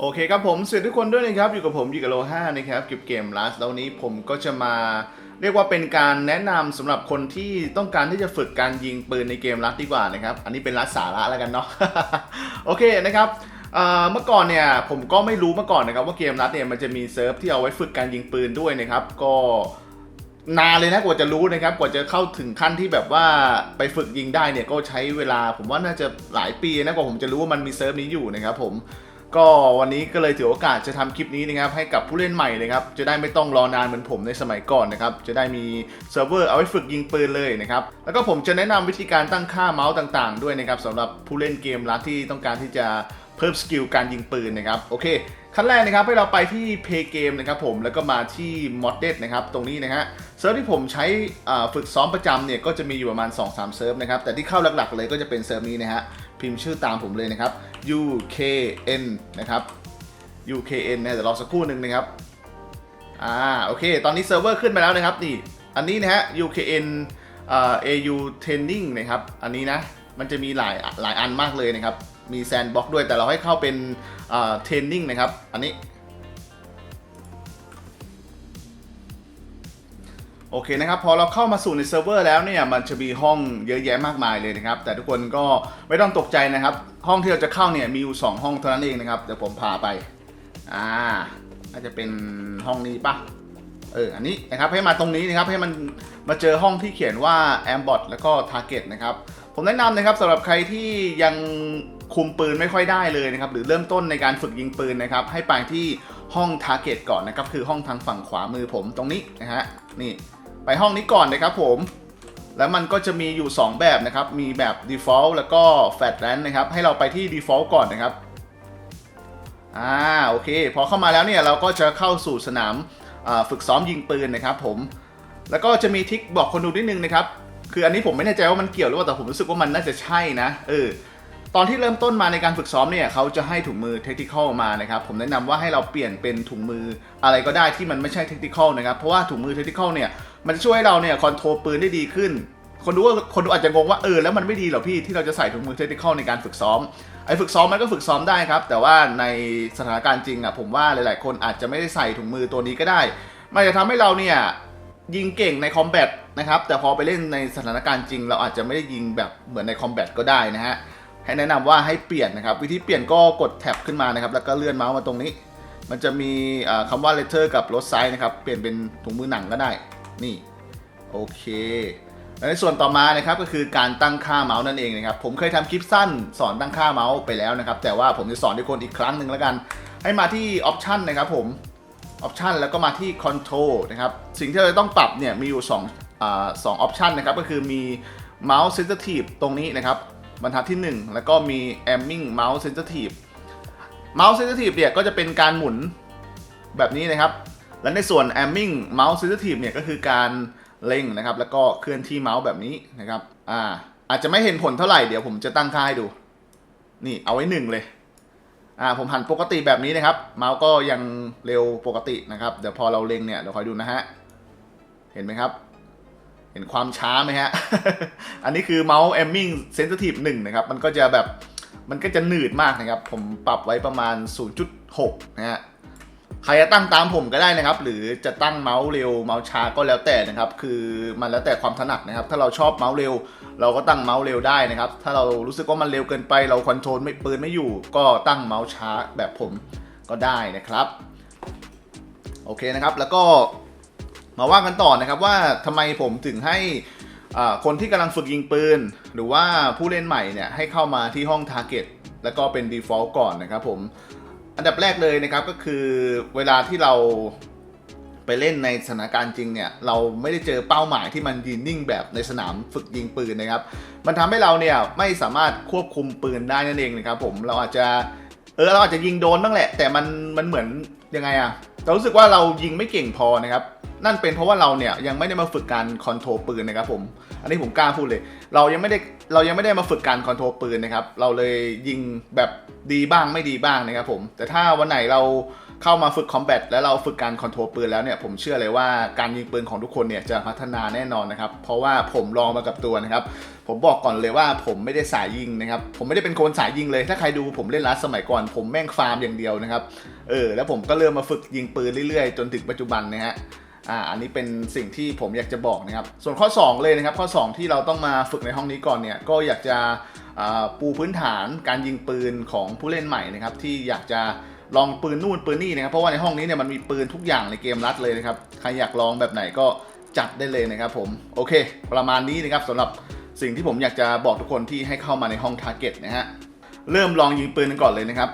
โอเคครับผมสวัสดีทุกคนด้วยนะครับ อยู่กับผมอยู่กับโลห้านะครับเก็บเกมลัสแล้วนนี้ผมก็จะมาเรียกว่าเป็นการแนะนำสำหรับคนที่ต้องการที่จะฝึกการยิงปืนในเกมลัสดีกว่านะครับ อันนี้เป็นลัสสาระแล้วกันเนาะโอเคนะครับเอ่อเมื่อก่อนเนี่ยผมก็ไม่รู้มาก่อนนะครับว่าเกมลัสเนี่ยมันจะมีเซิร์ฟที่เอาไว้ฝึกการยิงปืนด้วยนะครับ ก็นานเลยนะกว่าจะรู้นะครับ กว่าจะเข้าถึงขั้นที่แบบว่าไปฝึกยิงได้เนี่ยก็ใช้เวลาผมว่าน่าจะหลายปีนะกว่าผมจะรู้ว่ามันมีเซิร์ฟนี้อยู่นะครับผม ก็วันนี้ก็เลยถือโอกาสจะทำคลิปนี้นะครับให้กับผู้เล่นใหม่เลยครับจะได้ไม่ต้องรอนานเหมือนผมในสมัยก่อนนะครับจะได้มีเซิร์ฟเวอร์เอาไว้ฝึกยิงปืนเลยนะครับแล้วก็ผมจะแนะนำวิธีการตั้งค่าเมาส์ต่าง ๆ ด้วยนะครับสำหรับผู้เล่นเกมลัดที่ต้องการที่จะเพิ่มสกิลการยิงปืนนะครับโอเค ขั้นแรกนะครับให้เราไปที่ Play Game นะครับผมแล้วก็มาที่ Modded นะครับตรงนี้นะฮะเซิร์ฟที่ผมใช้อ่าฝึกซ้อมประจำเนี่ยก็จะมีอยู่ประมาณ 2-3 เซิร์ฟนะครับแต่ที่เข้าหลักๆเลยก็จะเป็นเซิร์ฟนี้นะฮะพิมพ์ชื่อตามผมเลยนะครับ UKN นะครับ UKN นะเดี๋ยวรอสักครู่หนึ่งนะครับอ่าโอเค ตอนนี้เซิร์ฟเวอร์ขึ้นมาแล้วนะครับนี่อันนี้นะฮะ UKN AU Training นะครับอันนี้นะมันจะมีหลายหลายอันมากเลยนะครับ มีแซนบ็อกด้วยแต่เราให้เข้าเป็นอ่า Training นะครับ อันนี้ โอเคนะครับ พอเราเข้ามาสู่ในเซิร์ฟเวอร์แล้วเนี่ย มันจะมีห้องเยอะแยะมากมายเลยนะครับ แต่ทุกคนก็ไม่ต้องตกใจนะครับ ห้องที่เราจะเข้าเนี่ยมีอยู่ 2 ห้องเท่านั้นเองนะครับ เดี๋ยวผมพาไป อ่าน่าจะเป็นห้องนี้ปะเออ อันนี้นะครับให้มาตรงนี้นะครับให้มันมาเจอห้องที่เขียนว่า a m b o t แล้วก็ Target นะครับ ผมแนะนำนะครับสำหรับใครที่ยัง คุมปืนไม่ค่อยได้เลยนะครับหรือเริ่มต้นในการฝึกยิงปืนนะครับให้ไปที่ห้อง Target ก่อนนะครับคือห้องทางฝั่งขวามือผมตรงนี้นะฮะนี่ไปห้องนี้ก่อนนะครับผมแล้วมันก็จะมีอยู่ 2 แบบนะครับ มีแบบ default แล้วก็ fat r a n นะครับ ให้เราไปที่ default ก่อนนะครับ อ่า โอเค พอเข้ามาแล้วเนี่ย เราก็จะเข้าสู่สนามฝึกซ้อมยิงปืนนะครับผม แล้วก็จะมีทิกบอกคนดูนิดนึงนะครับ คืออันนี้ผมไม่แน่ใจว่ามันเกี่ยวหรือเปล่า แต่ผมรู้สึกว่ามันน่าจะใช่นะ เออ ตอนที่เริ่มต้นมาในการฝึกซ้อมเนี่ยเขาจะให้ถุงมือเทคนิคอลมานะครับผมแนะนำว่าให้เราเปลี่ยนเป็นถุงมืออะไรก็ได้ที่มันไม่ใช่เทคนิคอลนะครับเพราะว่าถุงมือเทคนิคอลเนี่ยมันจะช่วยให้เราเนี่ยคอนโทรลปืนได้ดีขึ้น คนดูว่าคนดูอาจจะงงว่าเออแล้วมันไม่ดีเหรอพี่ที่เราจะใส่ถุงมือเทคนิคอลในการฝึกซ้อมไอ้ฝึกซ้อมมันก็ฝึกซ้อมได้ครับ แต่ว่าในสถานการณ์จริงอะผมว่าหลาย ๆ คนอาจจะไม่ได้ใส่ถุงมือตัวนี้ก็ได้มันจะทำให้เราเนี่ยยิงเก่งในคอมแบทนะครับแต่พอไปเล่นในสถานการณ์จริง เราอาจจะไม่ได้ยิงแบบเหมือนในคอมแบทก็ได้นะฮะ ให้แนะนำว่าให้เปลี่ยนนะครับ วิธีเปลี่ยนก็กดแท็บขึ้นมานะครับ แล้วก็เลื่อนเมาส์มาตรงนี้ มันจะมีอ่าคำว่า letter กับรถไซส์นะครับ เปลี่ยนเป็นถุงมือหนังก็ได้ นี่ โอเคในส่วนต่อมานะครับก็คือการตั้งค่าเมาส์นั่นเองนะครับผมเคยทำคลิปสั้นสอนตั้งค่าเมาส์ไปแล้วนะครับ แต่ว่าผมจะสอนทุกคนอีกครั้งหนึ่งแล้วกัน ให้มาที่ Option นะครับผม Option แล้วก็มาที่ Control นะครับ สิ่งที่เราจะต้องปรับเนี่ยมีอยู่2อ่าสอง Option นะครับ ก็คือมี Mouse Sensitive ตรงนี้นะครับ บรรทัดที่ 1 แล้วก็มี Aiming Mouse Sensitive Mouse Sensitive เนี่ยก็จะเป็นการหมุนแบบนี้นะครับ และในส่วน Aiming Mouse Sensitive เนี่ยก็คือการเล็งนะครับ แล้วก็เคลื่อนที่เมาส์แบบนี้นะครับอ่าอาจจะไม่เห็นผลเท่าไหร่เดี๋ยวผมจะตั้งค่าให้ดู นี่เอาไว้หนึ่งเลยอ่าผมหันปกติแบบนี้นะครับ เมาส์ก็ยังเร็วปกตินะครับ เดี๋ยวพอเราเล็งเนี่ยเดี๋ยวคอยดูนะฮะ เห็นไหมครับ เห็นความช้าไหมฮะ อันนี้คือเมาส์ Aiming Sensitive 1นะครับ มันก็จะแบบมันก็จะหนืดมากนะครับ ผมปรับไว้ประมาณ 0.6 นะฮะใครจะตั้งตามผมก็ได้นะครับ หรือจะตั้งเมาส์เร็วเมาส์ช้าก็แล้วแต่นะครับ คือมันแล้วแต่ความถนัดนะครับ ถ้าเราชอบเมาส์เร็ว เราก็ตั้งเมาส์เร็วได้นะครับ ถ้าเรารู้สึกว่ามันเร็วเกินไป เราคอนโทรลไม่ปืนไม่อยู่ ก็ตั้งเมาส์ช้าแบบผมก็ได้นะครับ โอเคนะครับ แล้วก็ มาว่ากันต่อนะครับว่าทำไมผมถึงให้คนที่กำลังฝึกยิงปืน หรือว่าผู้เล่นใหม่เนี่ยให้เข้ามาที่ห้อง Target แล้วก็เป็น Default ก่อนนะครับผมอันดับแรกเลยนะครับก็คือเวลาที่เราไปเล่นในสถานการณ์จริงเนี่ยเราไม่ได้เจอเป้าหมายที่มันยืนนิ่งแบบในสนามฝึกยิงปืนนะครับ มันทำให้เราเนี่ยไม่สามารถควบคุมปืนได้นั่นเองนะครับผมเราอาจจะเออเราอาจจะยิงโดนบ้างแหละ แต่มันมันเหมือนยังไงอะเรารู้สึกว่าเรายิงไม่เก่งพอนะครับ นั่นเป็นเพราะว่าเราเนี่ยยังไม่ได้มาฝึกการคอนโทรลปืนนะครับผมอันนี้ผมกล้าพูดเลย เรายังไม่ได้เรายังไม่ได้มาฝึกการคอนโทรลปืนนะครับเราเลยยิงแบบดีบ้างไม่ดีบ้างนะครับผมแต่ถ้าวันไหนเราเข้ามาฝึกคอมแบทแล้วเราฝึกการคอนโทรลปืนแล้วเนี่ยผมเชื่อเลยว่าการยิงปืนของทุกคนเนี่ยจะพัฒนาแน่นอนนะครับเพราะว่าผมลองมากับตัวนะครับผมบอกก่อนเลยว่าผมไม่ได้สายยิงนะครับผมไม่ได้เป็นคนสายยิงเลย ถ้าใครดูผมเล่นรัสสมัยก่อน ผมแม่งฟาร์มอย่างเดียวนะครับเออแล้วผมก็เริ่มมาฝึกยิงปืนเรื่อยๆ จนถึงปัจจุบันนะฮะ อ่าอันนี้เป็นสิ่งที่ผมอยากจะบอกนะครับส่วนข้อ 2 เลยนะครับข้อ 2 ที่เราต้องมาฝึกในห้องนี้ก่อนเนี่ยก็อยากจะปูพื้นฐานการยิงปืนของผู้เล่นใหม่นะครับที่อยากจะลองปืนนู่นปืนนี่นะครับเพราะว่าในห้องนี้เนี่ยมันมีปืนทุกอย่างในเกมรัดเลยนะครับใครอยากลองแบบไหนก็จัดได้เลยนะครับผมโอเค ประมาณนี้นะครับสำหรับสิ่งที่ผมอยากจะบอกทุกคนที่ให้เข้ามาในห้องทาร์เก็ตนะฮะเริ่มลองยิงปืนกันก่อนเลยนะครับ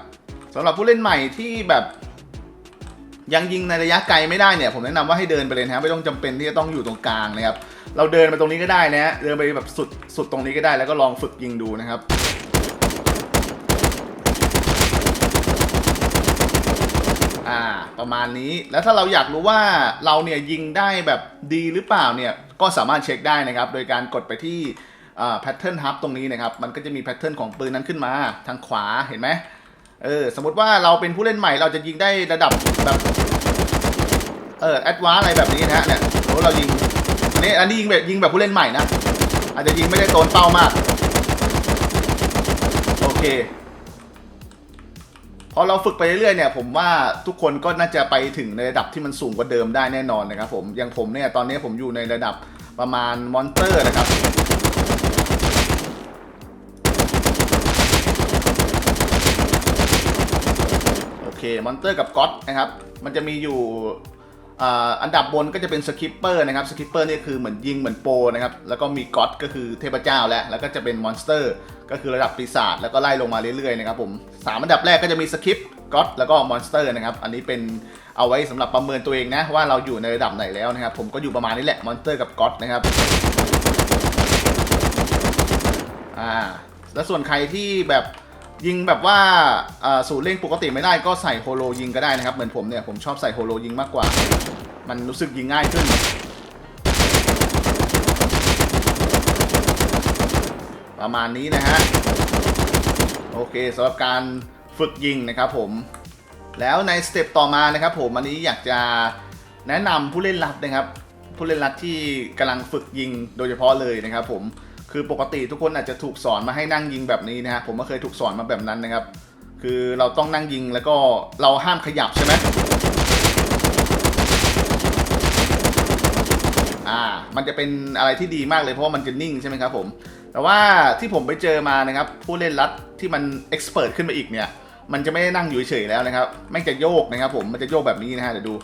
สำหรับผู้เล่นใหม่ที่แบบ ยังยิงในระยะไกลไม่ได้เนี่ยผมแนะนำว่าให้เดินไปเลยนะไม่ต้องจำเป็นที่จะต้องอยู่ตรงกลางนะครับเราเดินไปตรงนี้ก็ได้นะฮะเดินไปแบบสุดสุดตรงนี้ก็ได้แล้วก็ลองฝึกยิงดูนะครับอ่าประมาณนี้แล้วถ้าเราอยากรู้ว่าเราเนี่ยยิงได้แบบดีหรือเปล่าเนี่ยก็สามารถเช็คได้นะครับ โดยการกดไปที่แพทเทิร์นฮับตรงนี้นะครับ มันก็จะมีแพทเทิร์นของปืนนั้นขึ้นมาทางขวาเห็นไหม เออ สมมติว่าเราเป็นผู้เล่นใหม่เราจะยิงได้ระดับแบบเออแอดวานอะไรแบบนี้นะฮะเนี่ยสมมติเรายิงอันนี้อันนี้ยิงแบบยิงแบบผู้เล่นใหม่นะอาจจะยิงไม่ได้โดนเป้ามาก โอเคพอเราฝึกไปเรื่อยๆเนี่ยผมว่าทุกคนก็น่าจะไปถึงในระดับที่มันสูงกว่าเดิมได้แน่นอนนะครับผมอย่างผมเนี่ยตอนนี้ผมอยู่ในระดับประมาณมอนเตอร์นะครับ โอ เคมอนเตอร์กับก็อตนะครับ มันจะมีอยู่อันดับบนก็จะเป็นสคิปเปอร์นะครับสคิปเปอร์นี่คือเหมือนยิงเหมือนโปนะครับ แล้วก็มีก็อตก็คือเทพเจ้าแล้วแล้วก็จะเป็นมอนสเตอร์ ก็คือระดับปีศาจแล้วก็ไล่ลงมาเรื่อยๆนะครับผมสามอันดับแรกก็จะมีสคิปก็อตแล้วก็มอนสเตอร์นะครับ อันนี้เป็นเอาไว้สำหรับประเมินตัวเองนะ ว่าเราอยู่ในระดับไหนแล้วนะครับ ผมก็อยู่ประมาณนี้แหละมอนสเตอร์กับก็อตนะครับอ่าแล้วส่วนใครที่แบบ ยิงแบบว่าสูตรเล่งปกติไม่ได้ก็ใส่โฮโลยิงก็ได้นะครับ เหมือนผมเนี่ยผมชอบใส่โฮโลยิงมากกว่า มันรู้สึกยิงง่ายขึ้น ประมาณนี้นะฮะ โอเคสำหรับการฝึกยิงนะครับผม แล้วในสเต็ปต่อมานะครับผมอันนี้อยากจะแนะนำผู้เล่นรัดนะครับ ผู้เล่นรัดที่กำลังฝึกยิงโดยเฉพาะเลยนะครับผม คือปกติทุกคนอาจจะถูกสอนมาให้นั่งยิงแบบนี้นะฮะผมก็เคยถูกสอนมาแบบนั้นนะครับ คือเราต้องนั่งยิงแล้วก็เราห้ามขยับใช่ไหมอ่ามันจะเป็นอะไรที่ดีมากเลยเพราะว่ามันจะนิ่งใช่ไหมครับผม แต่ว่าที่ผมไปเจอมานะครับ ผู้เล่นรัดที่มันเอ็กซ์เพรสขึ้นมาอีกเนี่ย มันจะไม่ได้นั่งอยู่เฉยๆแล้วนะครับแม่งจะโยกนะครับ ผมมันจะโยกแบบนี้นะฮะเดี๋ยวดู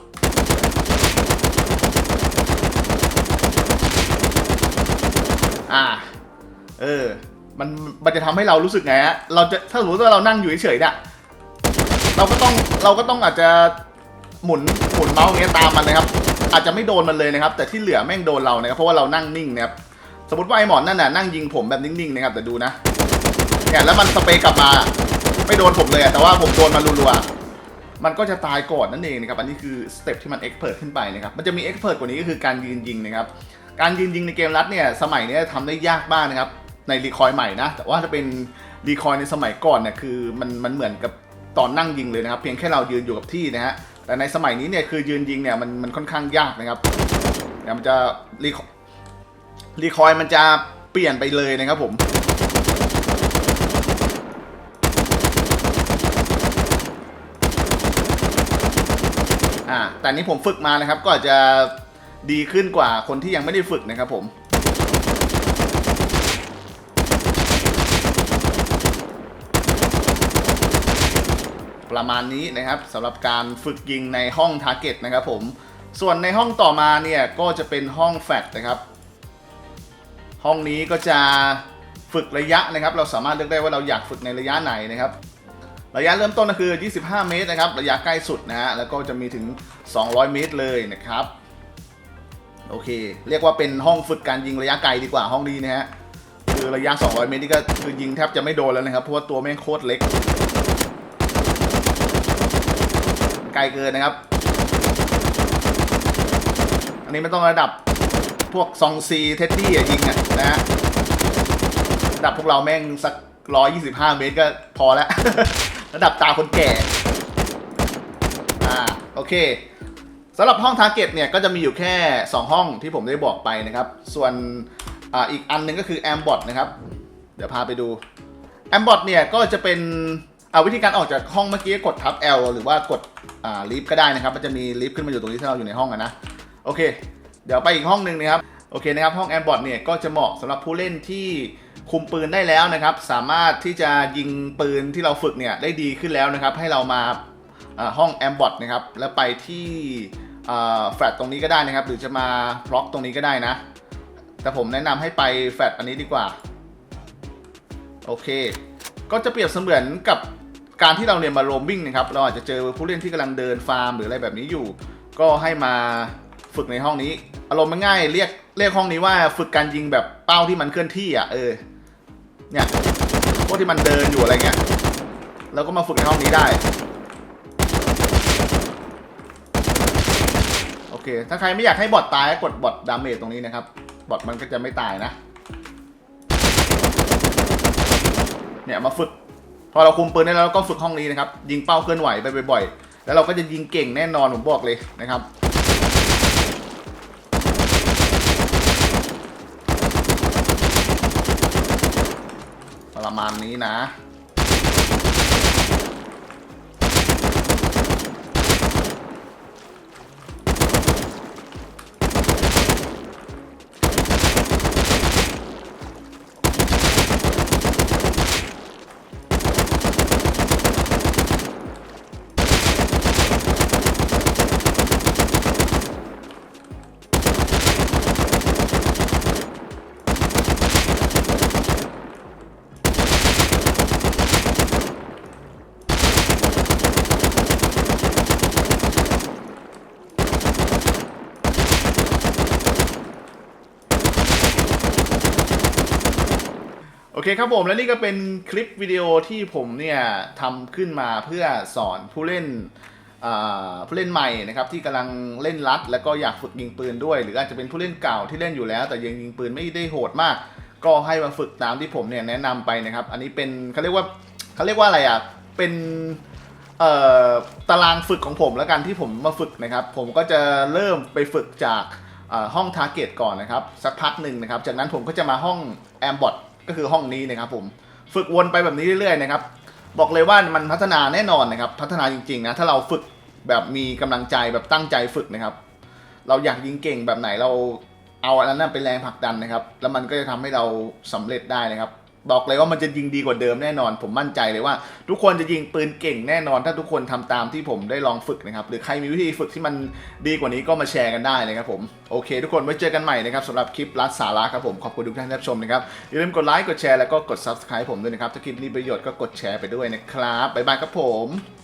อ่า เออ มันมันจะทำให้เรารู้สึกไงฮะเราจะถ้าสมมติว่าเรานั่งอยู่เฉยๆเนี่ยเราก็ต้องเราก็ต้องอาจจะหมุนหมุนเมาส์อย่างเงี้ยตามมันนะครับ อาจจะไม่โดนมันเลยนะครับ แต่ที่เหลือแม่งโดนเรานะครับเพราะว่าเรานั่งนิ่งนะครับสมมติว่าไอ้หมอนนั่นน่ะนั่งยิงผมแบบนิ่งๆนะครับแต่ดูนะเนี่ยแล้วมันสเปรย์กลับมาไม่โดนผมเลยแต่ว่าผมโดนมันรัวๆมันก็จะตายก่อนนั่นเองนะครับอันนี้คือสเต็ปที่มันเอ็กเพรสขึ้นไปนะครับมันจะมีเอ็กเพรสกว่านี้ก็คือการยืนยิงนะครับการยืนยิงในเกมรัดเนี่ยสมัยนี้ทำได้ยากมากนะครับ ในรีคอยใหม่นะ แต่ว่าถ้าเป็นรีคอยในสมัยก่อนเนี่ยคือมันมันเหมือนกับตอนนั่งยิงเลยนะครับ เพียงแค่เรายืนอยู่กับที่นะฮะแต่ในสมัยนี้เนี่ยคือยืนยิงเนี่ยมันมันค่อนข้างยากนะครับเดี๋ยมันจะรีครีคอยมันจะเปลี่ยนไปเลยนะครับผมอ่าแต่นนี้ผมฝึกมานะครับก็อาจจะดีขึ้นกว่าคนที่ยังไม่ได้ฝึกนะครับผม ประมาณนี้นะครับสำหรับการฝึกยิงในห้องทาร์เก็ตนะครับผมส่วนในห้องต่อมาเนี่ยก็จะเป็นห้องแฟลตนะครับ ห้องนี้ก็จะฝึกระยะนะครับ เราสามารถเลือกได้ว่าเราอยากฝึกในระยะไหนนะครับ ระยะเริ่มต้นก็คือ 25 เมตรนะครับ ระยะใกล้สุดนะฮะแล้วก็จะมีถึง 200 เมตรเลยนะครับโอเค เรียกว่าเป็นห้องฝึกการยิงระยะไกลดีกว่าห้องนี้นะฮะคือระยะ 200 เมตรนี่ก็คือยิงแทบจะไม่โดนแล้วนะครับเพราะว่าตัวแม่งโคตรเล็ก ไกลเกินนะครับ อันนี้ไม่ต้องระดับพวกซองซีเท็ดดี้ยิงอะนะฮะระดับพวกเราแม่งสักร้อยยี่สิบห้าเมตรก็พอแล้ว ระดับตาคนแก่ อ่า โอเคสำหรับห้องทาร์เก็ตเนี่ยก็จะมีอยู่แค่ 2 ห้องที่ผมได้บอกไปนะครับ ส่วนออีกอันหนึงก็คือแอมบอทนะครับ เดี๋ยวพาไปดูแอมบอทเนี่ยก็จะเป็น เอาวิธีการออกจากห้องเมื่อกี้กดทับ L หรือว่ากดอ่าลิฟต์ก็ได้นะครับ มันจะมีลิฟต์ขึ้นมาอยู่ตรงนี้ถ้าเราอยู่ในห้องนะ โอเค เดี๋ยวไปอีกห้องหนึ่งนะครับ โอเคนะครับ ห้องแอมบอทเนี่ยก็จะเหมาะสำหรับผู้เล่นที่คุมปืนได้แล้วนะครับ สามารถที่จะยิงปืนที่เราฝึกเนี่ยได้ดีขึ้นแล้วนะครับ ให้เรามาห้องแอมบอทนะครับ แล้วไปที่แฟลตตรงนี้ก็ได้นะครับ หรือจะมาบล็อกตรงนี้ก็ได้นะ แต่ผมแนะนำให้ไปแฟลตอันนี้ดีกว่า โอเค ก็จะเปรียบเสมือนกับ การที่เราเนี่ยมาโรมวิ่งนะครับเราอาจจะเจอผู้เล่นที่กำลังเดินฟาร์มหรืออะไรแบบนี้อยู่ ก็ให้มาฝึกในห้องนี้ อารมณ์มันง่ายเรียกเรียกห้องนี้ว่าฝึกการยิงแบบเป้าที่มันเคลื่อนที่อะเออเนี่ยพวกที่มันเดินอยู่อะไรเงี้ยเราก็มาฝึกในห้องนี้ได้โอเค ถ้าใครไม่อยากให้บอทตายก็กดบอทดาเมจตรงนี้นะครับบอทมันก็จะไม่ตายนะเนี่ยมาฝึก พอเราคุมปืนได้แล้วเราก็ฝึกห้องนี้นะครับ ยิงเป้าเคลื่อนไหวไปบ่อยๆ แล้วเราก็จะยิงเก่งแน่นอนผมบอกเลยนะครับประมาณนี้นะ เคครับผมและนี่ก็เป็นคลิปวิดีโอที่ผมเนี่ยทำขึ้นมาเพื่อสอนผู้เล่นผู้เล่นใหม่นะครับที่กำลังเล่นรัด แล้วก็อยากฝึกยิงปืนด้วย หรืออาจจะเป็นผู้เล่นเก่าที่เล่นอยู่แล้ว แต่ยังยิงปืนไม่ได้โหดมาก ก็ให้มาฝึกตามที่ผมเนี่ยแนะนำไปนะครับ อันนี้เป็นเขาเรียกว่าเขาเรียกว่าอะไรอะเป็นตารางฝึกของผมแล้วกันที่ผมมาฝึกนะครับ ผมก็จะเริ่มไปฝึกจากห้องทาร์เก็ตก่อนนะครับ สักพักหนึ่งนะครับ จากนั้นผมก็จะมาห้องแอมบอท ก็คือห้องนี้นะครับผมฝึกวนไปแบบนี้เรื่อยๆนะครับบอกเลยว่ามันพัฒนาแน่นอนนะครับ พัฒนาจริงๆนะถ้าเราฝึกแบบมีกำลังใจแบบตั้งใจฝึกนะครับ เราอยากยิงเก่งแบบไหนเราเอาอันนั้นเป็นแรงผลักดันนะครับ แล้วมันก็จะทำให้เราสำเร็จได้นะครับ บอกเลยว่ามันจะยิงดีกว่าเดิมแน่นอน ผมมั่นใจเลยว่า ทุกคนจะยิงปืนเก่งแน่นอน ถ้าทุกคนทำตามที่ผมได้ลองฝึกนะครับ หรือใครมีวิธีฝึกที่มันดีกว่านี้ก็มาแชร์กันได้เลยครับผมโอเค ทุกคนไว้เจอกันใหม่นะครับสำหรับคลิปรัดสาระครับผมขอบคุณทุกท่านที่รับชมนะครับอย่าลืมกดไลค์กดแชร์แล้วก็กด subscribe ผมด้วยนะครับถ้าคลิปนี้ประโยชน์ก็กดแชร์ไปด้วยนะครับบ๊ายบายครับผม